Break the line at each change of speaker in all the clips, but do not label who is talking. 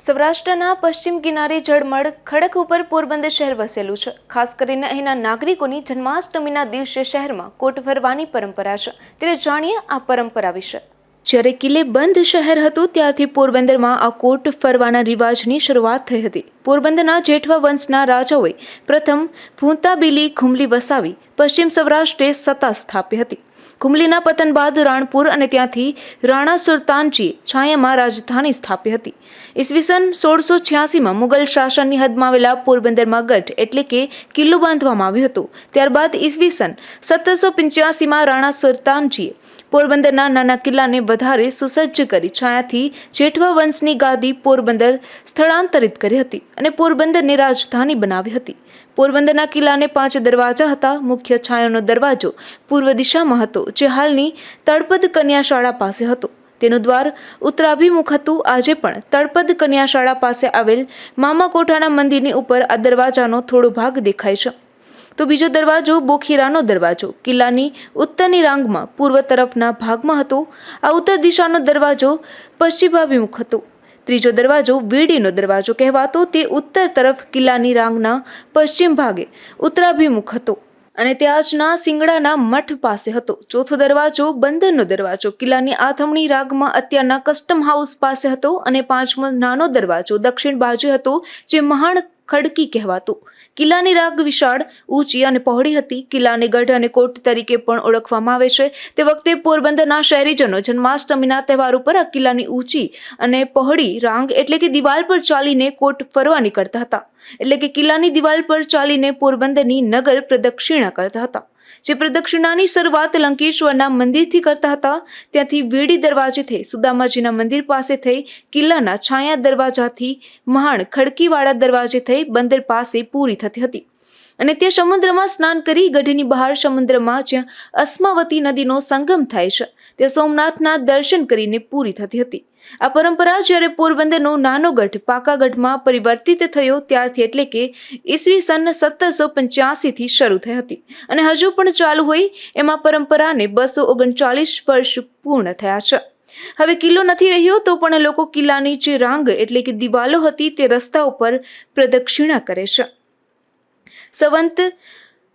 સૌરાષ્ટ્રના પશ્ચિમ કિનારે જળમળ ખડક ઉપર પોરબંદર શહેર વસેલું છે. ખાસ કરીને અહીંના નાગરિકોની જન્માષ્ટમીના દિવસે શહેરમાં કોટ ફરવાની પરંપરા છે. ત્યારે જાણીએ આ પરંપરા વિશે. જ્યારે કિલ્લે બંધ શહેર હતું, ત્યારથી પોરબંદરમાં આ કોટ ફરવાના રિવાજની શરૂઆત થઈ હતી. પોરબંદરના જેઠવા વંશના રાજાઓએ પ્રથમ ભૂંતાબીલી ખુમલી વસાવી, પશ્ચિમ સૌરાષ્ટ્રે સત્તા સ્થાપી હતી. ખુમલીના પતન બાદ રાણપુર અને ત્યાંથી રાણા સુલતાનજીએ છાયામાં રાજધાની સ્થાપી હતી. ઈસવીસન સોળસો છ્યાસીમાં મુગલ શાસનની હદમાં આવેલા પોરબંદરમાં ગઢ એટલે કે કિલ્લો બાંધવામાં આવ્યો હતો. ત્યારબાદ ઈસવીસન સત્તરસો પંચ્યાસીમાં રાણા સુલતાનજીએ પોરબંદરના નાના કિલ્લાને વધારે સુસજ્જ કરી છાયાથી જેઠવા વંશની ગાદી પોરબંદર સ્થળાંતરિત કરી હતી અને પોરબંદરને રાજધાની બનાવી હતી. પોરબંદરના કિલ્લાને પાંચ દરવાજા હતા. મુખ્ય છાયાનો દરવાજો પૂર્વ દિશામાં હતો. જે હાલની તળપદ કન્યાશાળા પાસે હતો. તેનું દ્વાર ઉત્તરાભિમુખ હતું. આજે પણ તળપદ કન્યાશાળા પાસે આવેલ મામા કોઠાના મંદિરની ઉપર આ દરવાજાનો થોડો ભાગ દેખાય છે. તો બીજો દરવાજો બોખીરાનો દરવાજો. કિલ્લાની ઉત્તરની રાંગમાં, પૂર્વ તરફના ભાગમાં હતો. આ ઉત્તર દિશાનો દરવાજો પશ્ચિમાભિમુખ હતો. ત્રીજો દરવાજો વીડીનો દરવાજો કહેવાતો. તે ઉત્તર તરફ કિલ્લાની રાંગના પશ્ચિમ ભાગે ઉત્તરાભિમુખ હતો. અને તે આજના સિંગડાના મઠ પાસે હતો. ચોથો દરવાજો બંદરનો દરવાજો. કિલ્લાની આથમણી રાગમાં અત્યારના કસ્ટમ હાઉસ પાસે હતો અને પાંચમો નાનો દરવાજો દક્ષિણ બાજુ હતો, જે મહાણ ખડકી કહેવાતું. કિલ્લાની રાગ વિશાળ, ઊંચી અને પહોળી હતી. કિલ્લાને ગઢ અને કોટ તરીકે પણ ઓળખવામાં આવે છે. તે વખતે પોરબંદરના શહેરીજનો જન્માષ્ટમીના તહેવાર ઉપર આ કિલ્લાની ઊંચી અને પહોળી રાંગ એટલે કે દિવાલ પર ચાલીને કોટ ફરવા નીકળતા હતા. એટલે કે કિલ્લાની દિવાલ પર ચાલીને પોરબંદરની નગર પ્રદક્ષિણા કરતા હતા. જે પ્રદક્ષિણાની શરૂઆત લંકેશ્વરના મંદિરથી કરતા હતા, ત્યાંથી વીડી દરવાજે થઈ સુદામાજીના મંદિર પાસે થઈ કિલ્લાના છાયા દરવાજાથી મહાણ ખડકીવાળા દરવાજે થઈ બંદર પાસે પૂરી થતી હતી. અને તે સમુદ્રમાં સ્નાન કરી ગઢની બહાર સમુદ્રમાં જ્યાં અસ્માવતી નદીનો સંગમ થાય છે તે સોમનાથના દર્શન કરીને પૂરી થતી હતી. આ પરંપરા જ્યારે પોરબંદરનો નાનો ગઢ પાકાગઢમાં પરિવર્તિત થયો ત્યારથી એટલે કે ઈસવી સન સત્તરસો પંચ્યાસીથી શરૂ થઈ હતી અને હજુ પણ ચાલુ હોય એમાં પરંપરાને બસો ઓગણચાલીસ વર્ષ પૂર્ણ થયા છે. હવે કિલ્લો નથી રહ્યો તો પણ લોકો કિલ્લાની જે રાંગ એટલે કે દિવાલો હતી તે રસ્તા ઉપર પ્રદક્ષિણા કરે છે. સંવંત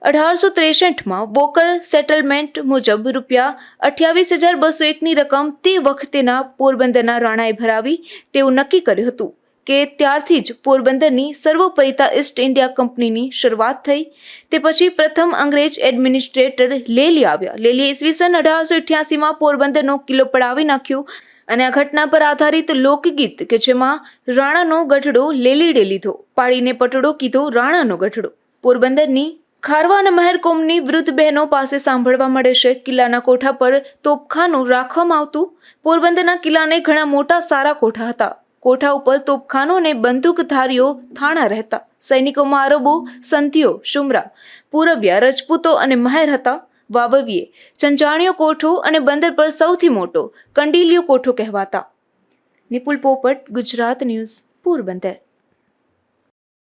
અઢારસો ત્રેસઠમાં વોકર સેટલમેન્ટ મુજબ રૂપિયા અઠ્યાવીસ હજાર બસો એકની રકમ તે વખતેના પોરબંદરના રાણાએ ભરાવી. તેવું નક્કી કર્યું હતું કે ત્યારથી જ પોરબંદરની સર્વોપરિતા ઈસ્ટ ઇન્ડિયા કંપનીની શરૂઆત થઈ. તે પછી પ્રથમ અંગ્રેજ એડમિનિસ્ટ્રેટર લેલી આવ્યા. લેલી ઈસવીસન અઢારસો અઠ્યાસીમાં પોરબંદરનો કિલ્લો પડાવી નાખ્યો અને આ ઘટના પર આધારિત લોકગીત કે જેમાં રાણાનો ગઢડો લેલીડે લીધો પાડીને પટડો કીધો રાણાનો ગઢડો. પોરબંદરની ખારવા અને મહેરકોમની વૃદ્ધ બહેનો પાસે સાંભળવા મળે છે. કિલ્લાના કોઠા પર તોપખાનું રાખવામાં આવતું. પોરબંદરના કિલ્લાને ઘણા મોટા સારા કોઠા હતા. કોઠા ઉપર તોપખાનો અને બંદૂકધારીઓ થાણા રહેતા. સૈનિકોમાં આરબો સંતીઓ શુમરા, પૂરબિયા, રજપૂતો અને મહેર હતા. વાવવીએ ચંચાણીઓ કોઠો અને બંદર પર સૌથી મોટો કંડીલિયો કોઠો કહેવાતા. નિપુલ પોપટ, ગુજરાત ન્યૂઝ, પોરબંદર.